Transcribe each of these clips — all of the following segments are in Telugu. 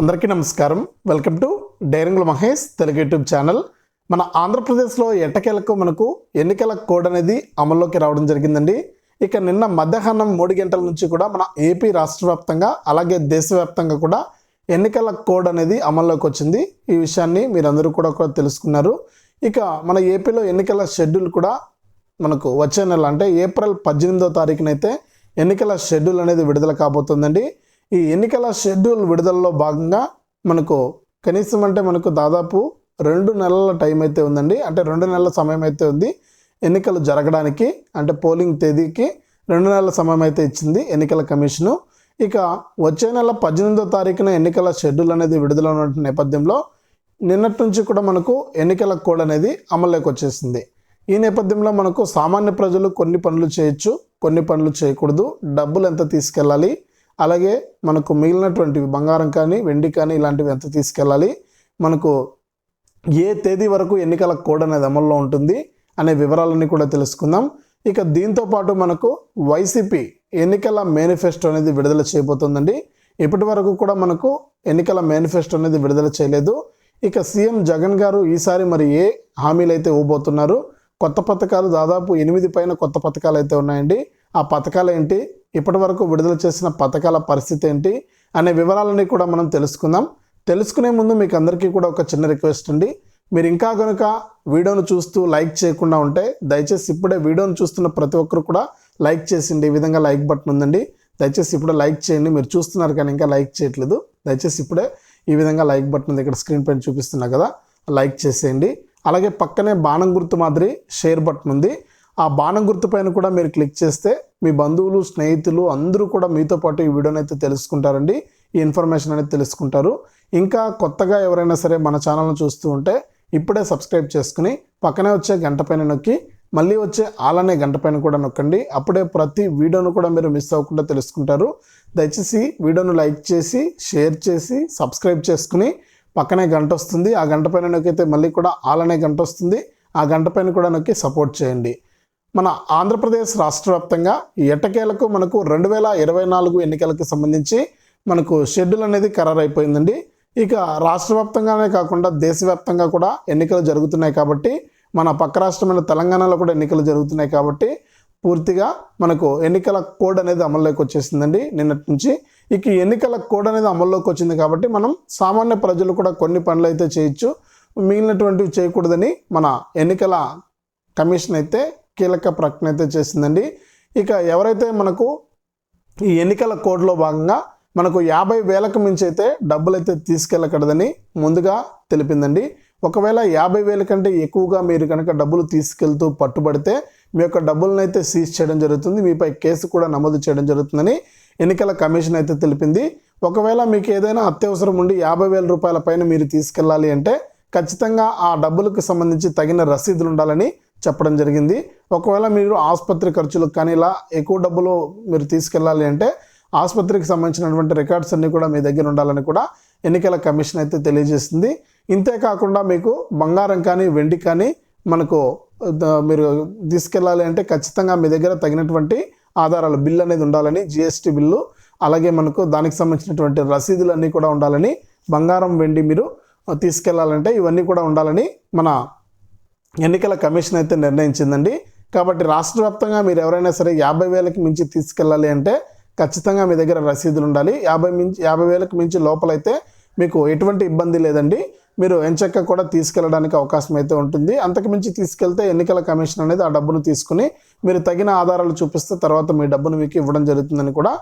అందరికీ నమస్కారం. వెల్కమ్ టు డైరింగుల మహేష్ తెలుగు యూట్యూబ్ ఛానల్. మన ఆంధ్రప్రదేశ్లో ఎట్టకేలకు మనకు ఎన్నికల కోడ్ అనేది అమల్లోకి రావడం జరిగిందండి. ఇక నిన్న మధ్యాహ్నం మూడు గంటల నుంచి కూడా మన ఏపీ రాష్ట్ర వ్యాప్తంగా అలాగే దేశవ్యాప్తంగా కూడా ఎన్నికల కోడ్ అనేది అమల్లోకి వచ్చింది. ఈ విషయాన్ని మీరందరూ కూడా కూడా తెలుసుకున్నారు. ఇక మన ఏపీలో ఎన్నికల షెడ్యూల్ కూడా మనకు వచ్చే నెల అంటే ఏప్రిల్ పద్దెనిమిదో తారీఖునైతే ఎన్నికల షెడ్యూల్ అనేది విడుదల కాబోతుందండి. ఈ ఎన్నికల షెడ్యూల్ విడుదలలో భాగంగా మనకు కనీసం అంటే మనకు దాదాపు రెండు నెలల టైం అయితే ఉందండి. అంటే రెండు నెలల సమయం అయితే ఉంది ఎన్నికలు జరగడానికి. అంటే పోలింగ్ తేదీకి రెండు నెలల సమయం అయితే ఇచ్చింది ఎన్నికల కమిషను. ఇక వచ్చే నెల పద్దెనిమిదో తారీఖున ఎన్నికల షెడ్యూల్ అనేది విడుదల ఉన్న నేపథ్యంలో నిన్నటి నుంచి కూడా మనకు ఎన్నికల కోడ్ అనేది అమల్లోకి వచ్చేసింది. ఈ నేపథ్యంలో మనకు సామాన్య ప్రజలు కొన్ని పనులు చేయొచ్చు కొన్ని పనులు చేయకూడదు. డబ్బులు ఎంత తీసుకెళ్ళాలి అలాగే మనకు మిగిలినటువంటివి బంగారం కానీ వెండి కానీ ఇలాంటివి ఎంత తీసుకెళ్ళాలి మనకు ఏ తేదీ వరకు ఎన్నికల కోడ్ అనేది అమల్లో ఉంటుంది అనే వివరాలన్నీ కూడా తెలుసుకుందాం. ఇక దీంతో పాటు మనకు వైసీపీ ఎన్నికల మేనిఫెస్టో అనేది విడుదల చేయబోతుందండి. ఇప్పటి వరకు కూడా మనకు ఎన్నికల మేనిఫెస్టో అనేది విడుదల చేయలేదు. ఇక సీఎం జగన్ గారు ఈసారి మరి ఏ హామీలు అయితే ఇవ్వబోతున్నారు? కొత్త పథకాలు దాదాపు ఎనిమిది పైన కొత్త పథకాలు అయితే ఉన్నాయండి. ఆ పథకాలు ఏంటి? ఇప్పటి వరకు విడుదల చేసిన పథకాల పరిస్థితి ఏంటి అనే వివరాలన్నీ కూడా మనం తెలుసుకుందాం. తెలుసుకునే ముందు మీకు అందరికీ కూడా ఒక చిన్న రిక్వెస్ట్ అండి. మీరు ఇంకా కనుక వీడియోను చూస్తూ లైక్ చేయకుండా ఉంటే దయచేసి ఇప్పుడే వీడియోను చూస్తున్న ప్రతి ఒక్కరు కూడా లైక్ చేసిండి. ఈ విధంగా లైక్ బటన్ ఉందండి. దయచేసి ఇప్పుడే లైక్ చేయండి. మీరు చూస్తున్నారు కానీ ఇంకా లైక్ చేయట్లేదు. దయచేసి ఇప్పుడే ఈ విధంగా లైక్ బటన్ ఉంది. ఇక్కడ స్క్రీన్ పైన చూపిస్తున్నా కదా లైక్ చేసేయండి. అలాగే పక్కనే బాణం గుర్తు మాదిరి షేర్ బటన్ ఉంది. ఆ బాణం గుర్తు పైన కూడా మీరు క్లిక్ చేస్తే మీ బంధువులు స్నేహితులు అందరూ కూడా మీతో పాటు ఈ వీడియోని అయితే తెలుసుకుంటారండి. ఈ ఇన్ఫర్మేషన్ అనేది తెలుసుకుంటారు. ఇంకా కొత్తగా ఎవరైనా సరే మన ఛానల్ను చూస్తూ ఉంటే ఇప్పుడే సబ్స్క్రైబ్ చేసుకుని పక్కనే వచ్చే గంట పైన నొక్కి మళ్ళీ వచ్చే ఆలనే గంట పైన కూడా నొక్కండి. అప్పుడే ప్రతి వీడియోను కూడా మీరు మిస్ అవ్వకుండా తెలుసుకుంటారు. దయచేసి వీడియోను లైక్ చేసి షేర్ చేసి సబ్స్క్రైబ్ చేసుకుని పక్కనే గంట వస్తుంది. ఆ గంట పైన నొక్కితే మళ్ళీ కూడా ఆలనే గంట వస్తుంది. ఆ గంట పైన కూడా నొక్కి సపోర్ట్ చేయండి. మన ఆంధ్రప్రదేశ్ రాష్ట్ర వ్యాప్తంగా ఎట్టకేలకు మనకు రెండు వేల ఇరవై నాలుగు ఎన్నికలకు సంబంధించి మనకు షెడ్యూల్ అనేది ఖరారైపోయిందండి. ఇక రాష్ట్ర వ్యాప్తంగానే కాకుండా దేశవ్యాప్తంగా కూడా ఎన్నికలు జరుగుతున్నాయి కాబట్టి మన పక్క రాష్ట్రమైన తెలంగాణలో కూడా ఎన్నికలు జరుగుతున్నాయి కాబట్టి పూర్తిగా మనకు ఎన్నికల కోడ్ అనేది అమల్లోకి వచ్చేసిందండి నిన్నటి నుంచి. ఇక ఎన్నికల కోడ్ అనేది అమల్లోకి వచ్చింది కాబట్టి మనం సామాన్య ప్రజలు కూడా కొన్ని పనులు అయితే చేయొచ్చు. మిగిలినటువంటివి చేయకూడదని మన ఎన్నికల కమిషన్ అయితే కీలక ప్రకటన అయితే చేసిందండి. ఇక ఎవరైతే మనకు ఈ ఎన్నికల కోడ్లో భాగంగా మనకు యాభై వేలకు మించి అయితే డబ్బులు అయితే తీసుకెళ్ళకూడదని ముందుగా తెలిపిందండి. ఒకవేళ యాభై వేల కంటే ఎక్కువగా మీరు కనుక డబ్బులు తీసుకెళ్తూ పట్టుబడితే మీ యొక్క డబ్బులను అయితే సీజ్ చేయడం జరుగుతుంది. మీపై కేసు కూడా నమోదు చేయడం జరుగుతుందని ఎన్నికల కమిషన్ అయితే తెలిపింది. ఒకవేళ మీకు ఏదైనా అత్యవసరం ఉండి యాభై వేల రూపాయల పైన మీరు తీసుకెళ్ళాలి అంటే ఖచ్చితంగా ఆ డబ్బులకు సంబంధించి తగిన రసీదులు ఉండాలని చెప్పడం జరిగింది. ఒకవేళ మీరు ఆసుపత్రి ఖర్చులకు కానీ ఇలా ఎక్కువ డబ్బులు మీరు తీసుకెళ్ళాలి అంటే ఆసుపత్రికి సంబంధించినటువంటి రికార్డ్స్ అన్నీ కూడా మీ దగ్గర ఉండాలని కూడా ఎన్నికల కమిషన్ అయితే తెలియజేసింది. ఇంతే కాకుండా మీకు బంగారం కానీ వెండి కానీ మనకు మీరు తీసుకెళ్ళాలి అంటే ఖచ్చితంగా మీ దగ్గర తగినటువంటి ఆధారాలు బిల్ అనేది ఉండాలని జిఎస్టీ బిల్లు అలాగే మనకు దానికి సంబంధించినటువంటి రసీదులు అన్నీ కూడా ఉండాలని బంగారం వెండి మీరు తీసుకెళ్ళాలంటే ఇవన్నీ కూడా ఉండాలని మన ఎన్నికల కమిషన్ అయితే నిర్ణయించిందండి. కాబట్టి రాష్ట్ర వ్యాప్తంగా మీరు ఎవరైనా సరే యాభై వేలకు మించి తీసుకెళ్ళాలి అంటే ఖచ్చితంగా మీ దగ్గర రసీదులు ఉండాలి. యాభై మించి యాభై వేలకు మించి లోపలైతే మీకు ఎటువంటి ఇబ్బంది లేదండి. మీరు ఎంచక్క కూడా తీసుకెళ్ళడానికి అవకాశం అయితే ఉంటుంది. అంతకు మించి తీసుకెళ్తే ఎన్నికల కమిషన్ అనేది ఆ డబ్బును తీసుకుని మీరు తగిన ఆధారాలు చూపిస్తే తర్వాత మీ డబ్బును మీకు ఇవ్వడం జరుగుతుందని కూడా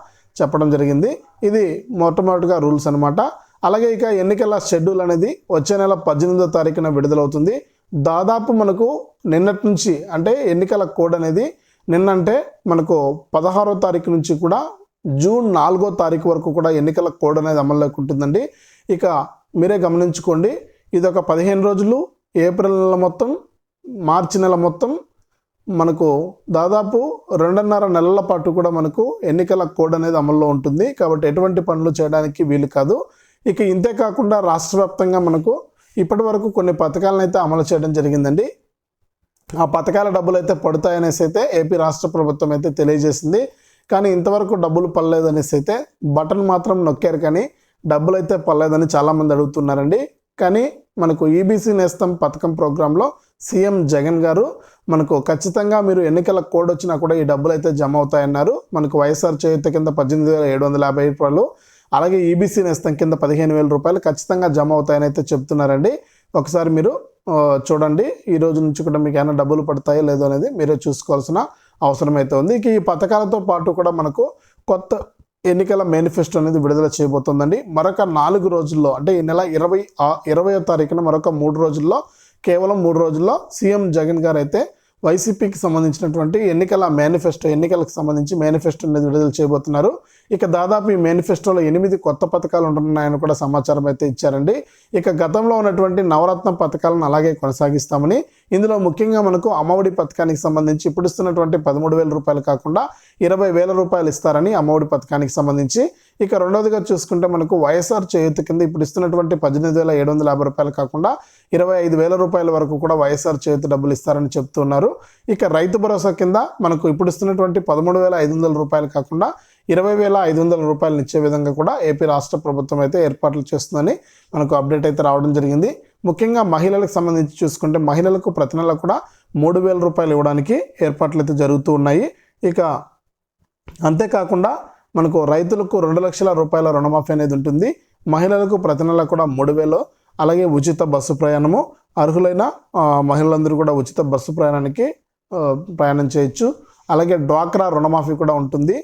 చెప్పడం జరిగింది. ఇది మొట్టమొదటిగా రూల్స్ అనమాట అలాగే ఇక ఎన్నికల షెడ్యూల్ అనేది వచ్చే నెల పద్దెనిమిదో తారీఖున విడుదలవుతుంది. దాదాపు మనకు నిన్నటి నుంచి అంటే ఎన్నికల కోడ్ అనేది నిన్నంటే మనకు పదహారో తారీఖు నుంచి కూడా జూన్ నాలుగో తారీఖు వరకు కూడా ఎన్నికల కోడ్ అనేది అమల్లోకి ఉంటుందండి. ఇక మీరే గమనించుకోండి. ఇది ఒక పదిహేను రోజులు ఏప్రిల్ నెల మొత్తం మార్చి నెల మొత్తం మనకు దాదాపు రెండున్నర నెలల పాటు కూడా మనకు ఎన్నికల కోడ్ అనేది అమల్లో ఉంటుంది. కాబట్టి ఎటువంటి పనులు చేయడానికి వీలు కాదు. ఇక ఇంతే కాకుండా రాష్ట్ర వ్యాప్తంగా మనకు ఇప్పటి వరకు కొన్ని పథకాలను అయితే అమలు చేయడం జరిగిందండి. ఆ పథకాల డబ్బులు అయితే పడతాయనేసి అయితే ఏపీ రాష్ట్ర ప్రభుత్వం అయితే తెలియజేసింది. కానీ ఇంతవరకు డబ్బులు పడలేదనేసి అయితే బటన్ మాత్రం నొక్కారు కానీ డబ్బులు అయితే పర్లేదని చాలామంది అడుగుతున్నారండి. కానీ మనకు ఈబీసీ నేస్తం పథకం ప్రోగ్రాంలో సీఎం జగన్ గారు మనకు ఖచ్చితంగా మీరు ఎన్నికల కోడ్ వచ్చినా కూడా ఈ డబ్బులు అయితే జమ అవుతాయన్నారు. మనకు వైఎస్ఆర్ చేయుత కింద పద్దెనిమిది వేల ఏడు వందల యాభై రూపాయలు అలాగే ఈబీసీ నేస్తం కింద పదిహేను వేల రూపాయలు ఖచ్చితంగా జమ అవుతాయని అయితే చెప్తున్నారండి. ఒకసారి మీరు చూడండి. ఈ రోజు నుంచి కూడా మీకు ఏమైనా డబ్బులు పడతాయో లేదో అనేది మీరే చూసుకోవాల్సిన అవసరం అయితే ఉంది. ఇక ఈ పథకాలతో పాటు కూడా మనకు కొత్త ఎన్నికల మేనిఫెస్టో అనేది విడుదల చేయబోతోందండి. మరొక నాలుగు రోజుల్లో అంటే ఈ నెల ఇరవై ఇరవయో తారీఖున మరొక మూడు రోజుల్లో కేవలం మూడు రోజుల్లో సీఎం జగన్ గారు అయితే వైసీపీకి సంబంధించినటువంటి ఎన్నికల మేనిఫెస్టో ఎన్నికలకు సంబంధించి మేనిఫెస్టో అనేది విడుదల చేయబోతున్నారు. ఇక దాదాపు ఈ మేనిఫెస్టోలో ఎనిమిది కొత్త పథకాలు ఉంటున్నాయని కూడా సమాచారం అయితే ఇచ్చారండి. ఇక గతంలో ఉన్నటువంటి నవరత్న పథకాలను అలాగే కొనసాగిస్తామని ఇందులో ముఖ్యంగా మనకు అమ్మఒడి పథకానికి సంబంధించి ఇప్పుడు ఇస్తున్నటువంటి పదమూడు వేల రూపాయలు కాకుండా ఇరవై వేల రూపాయలు ఇస్తారని అమ్మఒడి పథకానికి సంబంధించి. ఇక రెండవదిగా చూసుకుంటే మనకు వైఎస్ఆర్ చేయూత కింద ఇప్పుడు ఇస్తున్నటువంటి పద్దెనిమిది వేల ఏడు వందల యాభై రూపాయలు కాకుండా ఇరవై ఐదు వేల రూపాయల వరకు కూడా వైఎస్ఆర్ చేయూత డబ్బులు ఇస్తారని చెప్తున్నారు. ఇక రైతు భరోసా కింద మనకు ఇప్పుడు ఇస్తున్నటువంటి పదమూడు వేల ఐదు వందల రూపాయలు కాకుండా ఇరవై వేల ఐదు వందల రూపాయలు ఇచ్చే విధంగా కూడా ఏపీ రాష్ట్ర ప్రభుత్వం అయితే ఏర్పాట్లు చేస్తుందని మనకు అప్డేట్ అయితే రావడం జరిగింది. ముఖ్యంగా మహిళలకు సంబంధించి చూసుకుంటే మహిళలకు ప్రతి నెల కూడా మూడు వేల రూపాయలు ఇవ్వడానికి ఏర్పాట్లు అయితే జరుగుతూ ఉన్నాయి. ఇక అంతేకాకుండా మనకు రైతులకు రెండు లక్షల రూపాయల రుణమాఫీ అనేది ఉంటుంది. మహిళలకు ప్రతి నెల కూడా మూడు వేలు అలాగే ఉచిత బస్సు ప్రయాణము అర్హులైన మహిళలందరూ కూడా ఉచిత బస్సు ప్రయాణానికి ప్రయాణం చేయొచ్చు. అలాగే డ్వాక్రా రుణమాఫీ కూడా ఉంటుంది.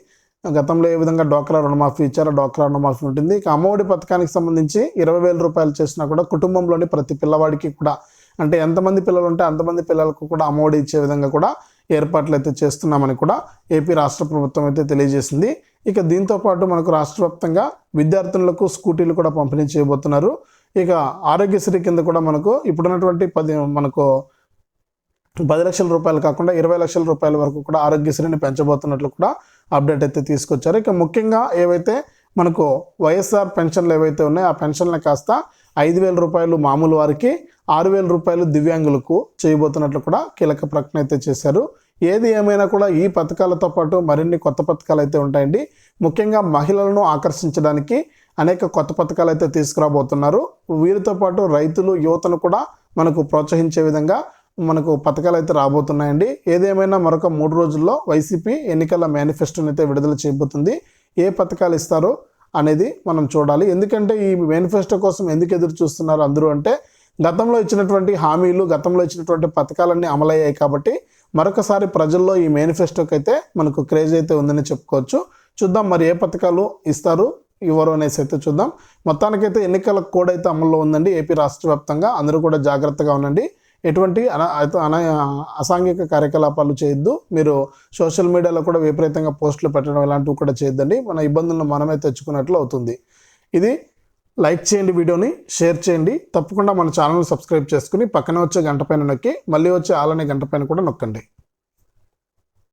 గతంలో ఏ విధంగా డ్వాక్రా రుణమాఫీ ఇచ్చారో డ్వాక్రా రుణమాఫీ ఉంటుంది. ఇక అమ్మఒడి పథకానికి సంబంధించి ఇరవై వేల రూపాయలు చేసినా కూడా కుటుంబంలోని ప్రతి పిల్లవాడికి కూడా అంటే ఎంతమంది పిల్లలు ఉంటే అంతమంది పిల్లలకు కూడా అమ్మఒడి ఇచ్చే విధంగా కూడా ఏర్పాట్లు అయితే చేస్తున్నామని కూడా ఏపీ రాష్ట్ర ప్రభుత్వం అయితే తెలియజేసింది. ఇక దీంతో పాటు మనకు రాష్ట్ర వ్యాప్తంగా విద్యార్థులకు స్కూటీలు కూడా పంపిణీ చేయబోతున్నారు. ఇక ఆరోగ్యశ్రీ కింద కూడా మనకు ఇప్పుడున్నటువంటి పది మనకు పది లక్షల రూపాయలు కాకుండా ఇరవై లక్షల రూపాయల వరకు కూడా ఆరోగ్యశ్రీని పెంచబోతున్నట్లు కూడా అప్డేట్ అయితే తీసుకొచ్చారు. ఇక ముఖ్యంగా ఏవైతే మనకు వైఎస్ఆర్ పెన్షన్లు ఏవైతే ఉన్నాయో ఆ పెన్షన్లు కాస్త ఐదు వేల రూపాయలు మామూలు వారికి ఆరు వేల రూపాయలు దివ్యాంగులకు చేయబోతున్నట్లు కూడా కీలక ప్రకటన అయితే చేశారు. ఏది ఏమైనా కూడా ఈ పథకాలతో పాటు మరిన్ని కొత్త పథకాలు అయితే ఉంటాయండి. ముఖ్యంగా మహిళలను ఆకర్షించడానికి అనేక కొత్త పథకాలు అయితే తీసుకురాబోతున్నారు. వీరితో పాటు రైతులు యువతను కూడా మనకు ప్రోత్సహించే విధంగా మనకు పథకాలు అయితే రాబోతున్నాయండి. ఏదేమైనా మరొక మూడు రోజుల్లో వైసీపీ ఎన్నికల మేనిఫెస్టోని అయితే విడుదల చేయబోతుంది. ఏ పథకాలు ఇస్తారో అనేది మనం చూడాలి. ఎందుకంటే ఈ మేనిఫెస్టో కోసం ఎందుకు ఎదురు చూస్తున్నారు అందరూ అంటే గతంలో ఇచ్చినటువంటి హామీలు గతంలో ఇచ్చినటువంటి పథకాలన్నీ అమలయ్యాయి కాబట్టి మరొకసారి ప్రజల్లో ఈ మేనిఫెస్టోకి అయితే మనకు క్రేజ్ అయితే ఉందని చెప్పుకోవచ్చు. చూద్దాం మరి ఏ పథకాలు ఇస్తారు ఇవ్వరు అనేసి అయితే చూద్దాం. మొత్తానికైతే ఎన్నికల కోడ్ అయితే అమల్లో ఉందండి. ఏపీ రాష్ట్ర వ్యాప్తంగా అందరూ కూడా జాగ్రత్తగా ఉండండి. ఎటువంటి అన అయితే అసాంఘిక కార్యకలాపాలు చేయొద్దు. మీరు సోషల్ మీడియాలో కూడా విపరీతంగా పోస్టులు పెట్టడం ఇలాంటివి కూడా చేయొద్దండి. మన ఇబ్బందులను మనమే తెచ్చుకున్నట్లు అవుతుంది. ఇది లైక్ చేయండి వీడియోని షేర్ చేయండి. తప్పకుండా మన ఛానల్ సబ్స్క్రైబ్ చేసుకుని పక్కన వచ్చే గంట పైన నొక్కి మళ్ళీ వచ్చే ఆలనే గంట పైన కూడా నొక్కండి.